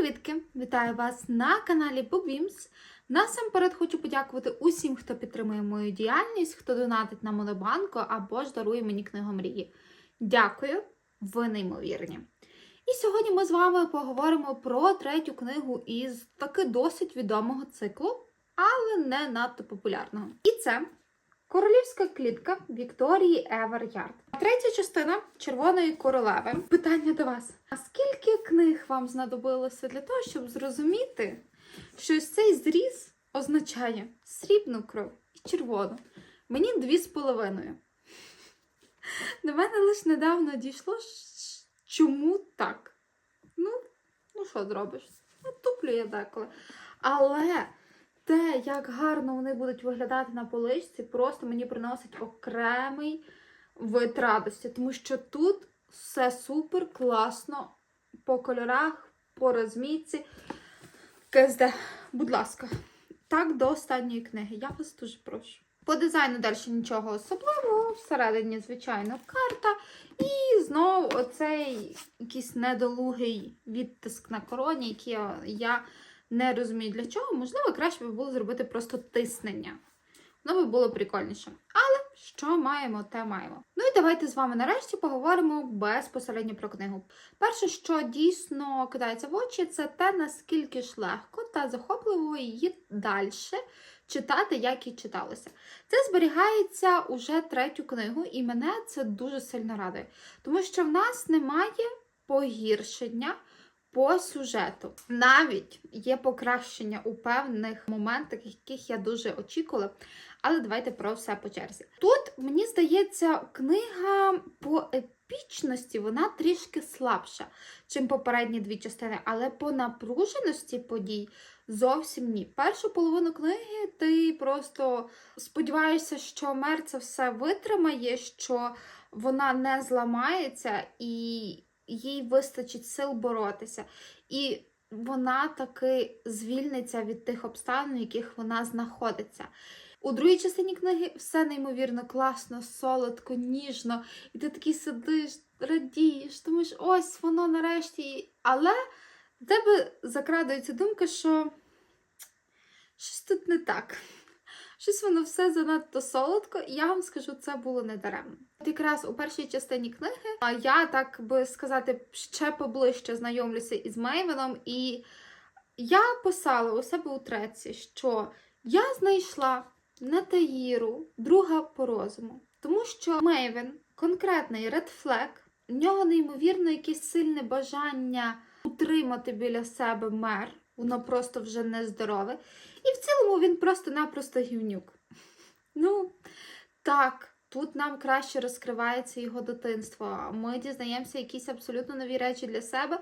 Привітки! Вітаю вас на каналі BookBeams. Насамперед хочу подякувати усім, хто підтримує мою діяльність, хто донатить на Монобанку або ж дарує мені книгу мрії. Дякую, ви неймовірні. І сьогодні ми з вами поговоримо про третю книгу із таки досить відомого циклу, але не надто популярного. І це Королівська клітка Вікторії Евер Ярд. Третя частина Червоної королеви. Питання до вас: а скільки книг вам знадобилося для того, щоб зрозуміти, що ось цей зріз означає срібну кров і червону? Мені дві з половиною. До мене лише недавно дійшло, чому так. Ну, ну що зробиш? Ну, туплю я деколи. Але те, як гарно вони будуть виглядати на поличці, просто мені приносить окремий вид радості, тому що тут все супер класно по кольорах, по розмітці. КСД, будь ласка, так до останньої книги. Я вас дуже прошу. По дизайну далі нічого особливого, всередині, звичайно, карта. І знову оцей якийсь недолугий відтиск на короні, який я, не розумію для чого. Можливо, краще би було зробити просто тиснення. Воно би було прикольніше. Але що маємо, те маємо. Ну і давайте з вами нарешті поговоримо безпосередньо про книгу. Перше, що дійсно кидається в очі, це те, наскільки ж легко та захопливо її далі читати, як і читалося. Це зберігається уже третю книгу, і мене це дуже сильно радує. Тому що в нас немає погіршення по сюжету. Навіть є покращення у певних моментах, яких я дуже очікувала. Але давайте про все по черзі. Тут, мені здається, книга по епічності вона трішки слабша, чим попередні дві частини, але по напруженості подій зовсім ні. Першу половину книги ти просто сподіваєшся, що мер це все витримає, що вона не зламається і їй вистачить сил боротися. І вона таки звільниться від тих обставин, в яких вона знаходиться. У другій частині книги все неймовірно класно, солодко, ніжно, і ти такий сидиш, радієш, думаєш, ось воно нарешті. Але в тебе закрадується думка, що щось тут не так. Щось воно все занадто солодко, і я вам скажу, це було недаремно. От якраз у першій частині книги а, я, так би сказати, ще поближче знайомлюся із Мейвеном, і я писала у себе у треці, що я знайшла Нетаїру, друга по розуму. Тому що Мейвен конкретний редфлек, в нього неймовірно якесь сильне бажання утримати біля себе мер, воно просто вже нездорове. І в цілому він просто-напросто гівнюк. Ну, так, тут нам краще розкривається його дитинство. Ми дізнаємося якісь абсолютно нові речі для себе,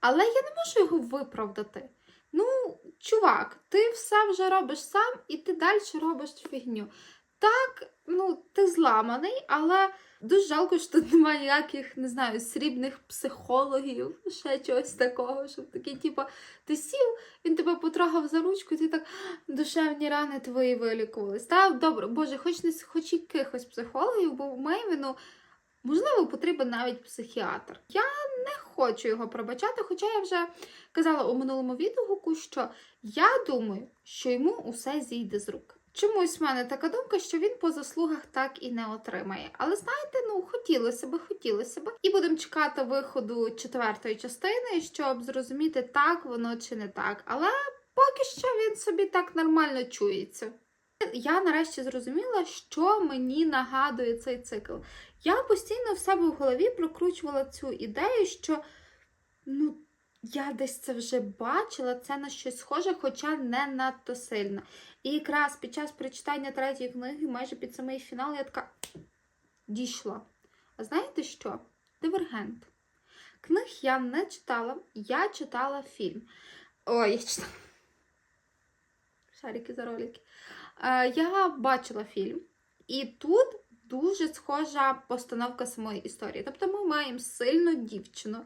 але я не можу його виправдати. Ну, чувак, ти все вже робиш сам і ти далі робиш фігню. Так, ну, ти зламаний, але дуже жалко, що тут немає ніяких, не знаю, срібних психологів, ще чогось такого, щоб такий, типу, ти сів, він тебе потрогав за ручку, і ти так душевні рани твої вилікувались. Та добре, Боже, хоч не хоч якихось психологів, бо в Мейвіну, можливо, потрібен навіть психіатр. Я не хочу його пробачати, хоча я вже казала у минулому відгуку, що я думаю, що йому усе зійде з рук. Чомусь в мене така думка, що він по заслугах так і не отримає. Але знаєте, ну хотілося би, хотілося б. І будемо чекати виходу четвертої частини, щоб зрозуміти, так воно чи не так. Але поки що він собі так нормально чується. Я нарешті зрозуміла, що мені нагадує цей цикл. Я постійно в себе в голові прокручувала цю ідею, що ну, я десь це вже бачила, це на щось схоже, хоча не надто сильно. І якраз під час прочитання третьої книги, майже під самий фінал, я така дійшла. А знаєте що? Дивергент. Книг я не читала, я читала фільм. Ой, я читала. Шарики за ролики. Е, я бачила фільм, і тут дуже схожа постановка самої історії. Тобто ми маємо сильну дівчину,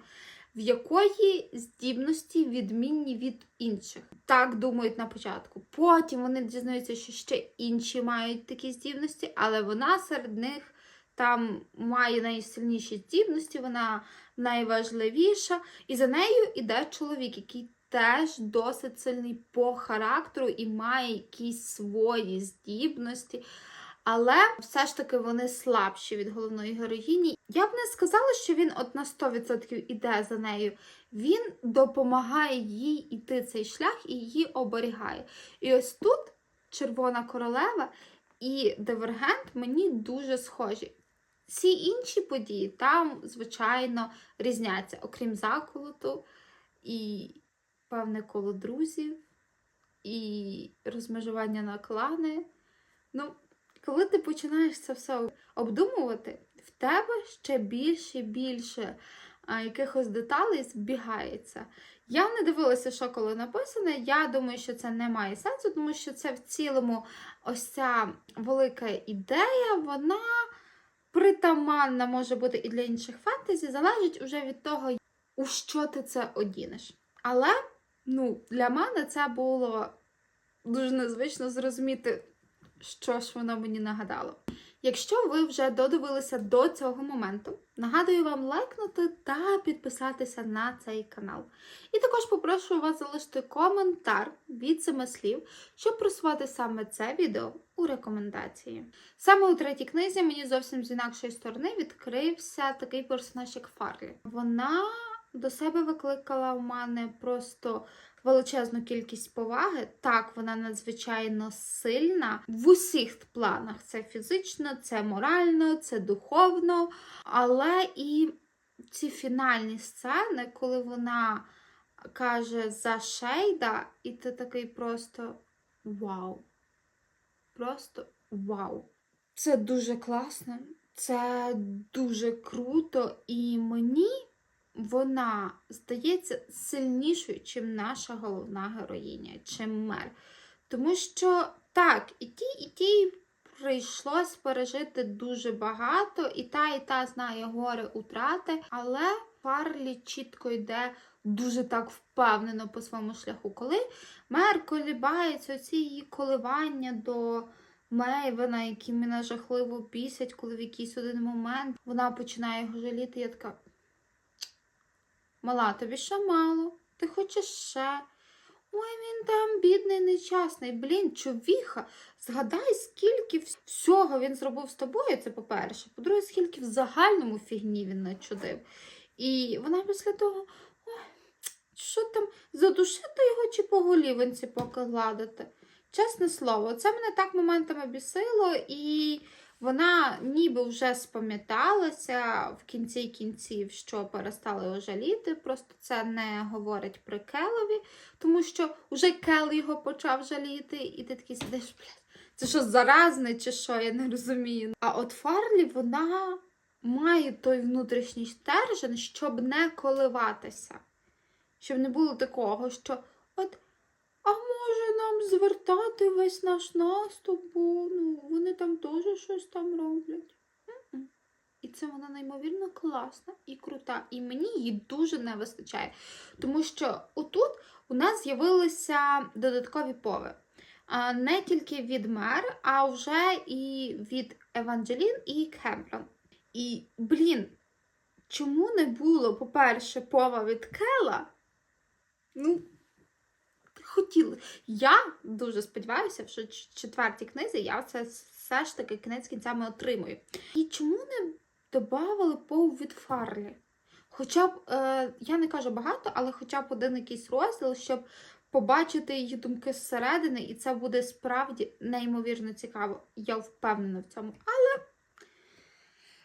в якої здібності відмінні від інших. Так думають на початку. Потім вони дізнаються, що ще інші мають такі здібності, але вона серед них там має найсильніші здібності, вона найважливіша. І за нею іде чоловік, який теж досить сильний по характеру і має якісь свої здібності. Але все ж таки вони слабші від головної героїні. Я б не сказала, що він от на 100% іде за нею. Він допомагає їй іти цей шлях і її оберігає. І ось тут Червона королева і Дивергент мені дуже схожі. Всі інші події там, звичайно, різняться, окрім заколоту і певне коло друзів, і розмежування на клани. Ну, коли ти починаєш це все обдумувати, в тебе ще більше і більше а, якихось деталей збігається. Я не дивилася, що коли написане. Я думаю, що це не має сенсу, тому що це в цілому ось ця велика ідея, вона притаманна може бути і для інших фентезі, залежить уже від того, у що ти це одінеш. Але ну, для мене це було дуже незвично зрозуміти, що ж воно мені нагадало. Якщо ви вже додивилися до цього моменту, нагадую вам лайкнути та підписатися на цей канал. І також попрошу вас залишити коментар від семи слів, щоб просувати саме це відео у рекомендації. Саме у третій книзі мені зовсім з інакшої сторони відкрився такий персонаж, як Фарлі. Вона до себе викликала в мене просто величезну кількість поваги. Так, вона надзвичайно сильна в усіх планах: це фізично, це морально, це духовно. Але і ці фінальні сцени, коли вона каже за Шейда, і ти такий просто вау. Просто вау. Це дуже класно, це дуже круто, і мені вона здається сильнішою, чим наша головна героїня, чим мер. Тому що так, і ті, і ті прийшлось пережити дуже багато, і та, і та знає горе утрати, але Фарлі чітко йде дуже так впевнено по своєму шляху. Коли мер колібається, оці її коливання до. Мейвена, які мене жахливо бісять, коли в якийсь один момент вона починає його жаліти, я така. Мала, тобі ще мало, ти хочеш ще. Ой, він там бідний, нечасний. Блін, човіха. Згадай, скільки всього він зробив з тобою, це по-перше. По-друге, скільки в загальному фігні він начудив. І вона після того, ой, що там, задушити його чи по голівинці поки гладити. Чесне слово, це мене так моментами бісило, і вона ніби вже спам'яталася в кінці кінців, що перестала його жаліти. Просто це не говорить при Келові, тому що вже Кел його почав жаліти, і ти такий сидиш, блядь, це що заразне чи що, я не розумію. А от Фарлі вона має той внутрішній стержень, щоб не коливатися. Щоб не було такого, що. А може нам звертати весь наш наступ, бо ну, вони там теж щось там роблять. М-м. І це вона неймовірно класна і крута. І мені її дуже не вистачає. Тому що отут у нас з'явилися додаткові пови. Не тільки від Мер, а вже і від Еванджелін і Кемброн. І, блін, чому не було, по-перше, пова від Кела? Ну, хотіли. Я дуже сподіваюся, що в четвертій книзі я це все ж таки кінець кінцями отримую. І чому не додавали пов від Фарлі? Хоча б, е, я не кажу багато, але хоча б один якийсь розділ, щоб побачити її думки зсередини, і це буде справді неймовірно цікаво. Я впевнена в цьому. Але.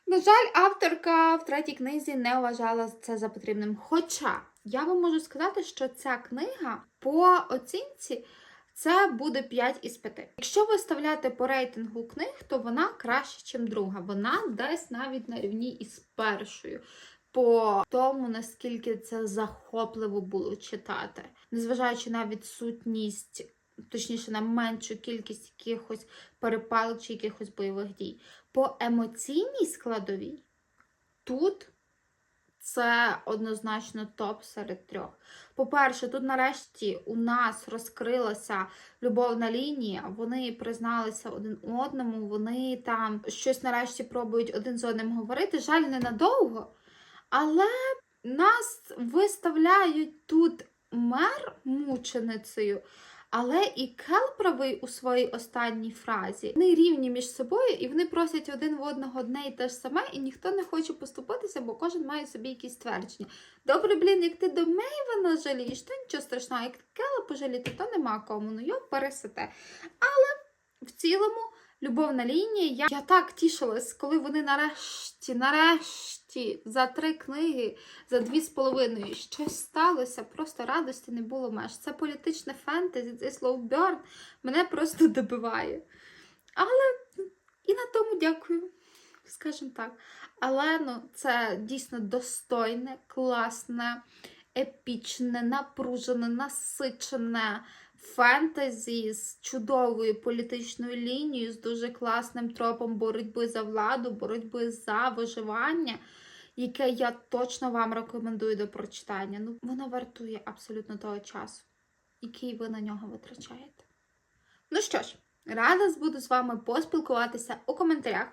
На жаль, авторка в третій книзі не вважала це за потрібним. Хоча я вам можу сказати, що ця книга по оцінці це буде 5 із 5. Якщо виставляти по рейтингу книг, то вона краще, ніж друга. Вона десь навіть на рівні із першою. По тому, наскільки це захопливо було читати, незважаючи на відсутність, точніше, на меншу кількість якихось перепалок чи якихось бойових дій. По емоційній складовій тут це однозначно топ серед трьох. По-перше, тут нарешті у нас розкрилася любовна лінія, вони призналися один одному, вони там щось нарешті пробують один з одним говорити. Жаль, ненадовго, але нас виставляють тут мер мученицею, але і Кел правий у своїй останній фразі. Вони рівні між собою, і вони просять один в одного одне і те ж саме, і ніхто не хоче поступитися, бо кожен має собі якісь твердження. Добре, блін, як ти до Мейвена жалієш, то нічого страшного, як Кела пожаліти, то нема кому. Ну його пересете. Але в цілому. Любовна лінія. Я, я так тішилась, коли вони нарешті, нарешті, за три книги, за дві з половиною щось сталося. Просто радості не було меж. Це політичне фентезі, цей slow мене просто добиває. Але і на тому дякую, скажімо так. Але ну, це дійсно достойне, класне, епічне, напружене, насичене фентезі з чудовою політичною лінією, з дуже класним тропом боротьби за владу, боротьби за виживання, яке я точно вам рекомендую до прочитання. Ну, воно вартує абсолютно того часу, який ви на нього витрачаєте. Ну що ж, рада буду з вами поспілкуватися у коментарях.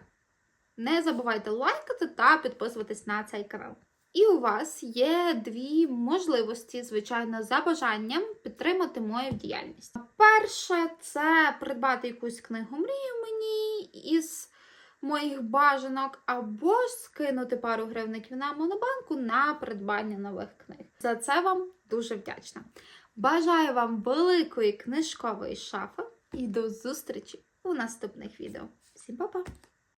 Не забувайте лайкати та підписуватись на цей канал. І у вас є дві можливості, звичайно, за бажанням підтримати мою діяльність. Перше, це придбати якусь книгу мрію мені із моїх бажанок, або ж скинути пару гривників на монобанку на придбання нових книг. За це вам дуже вдячна. Бажаю вам великої книжкової шафи і до зустрічі у наступних відео. Всім па-па!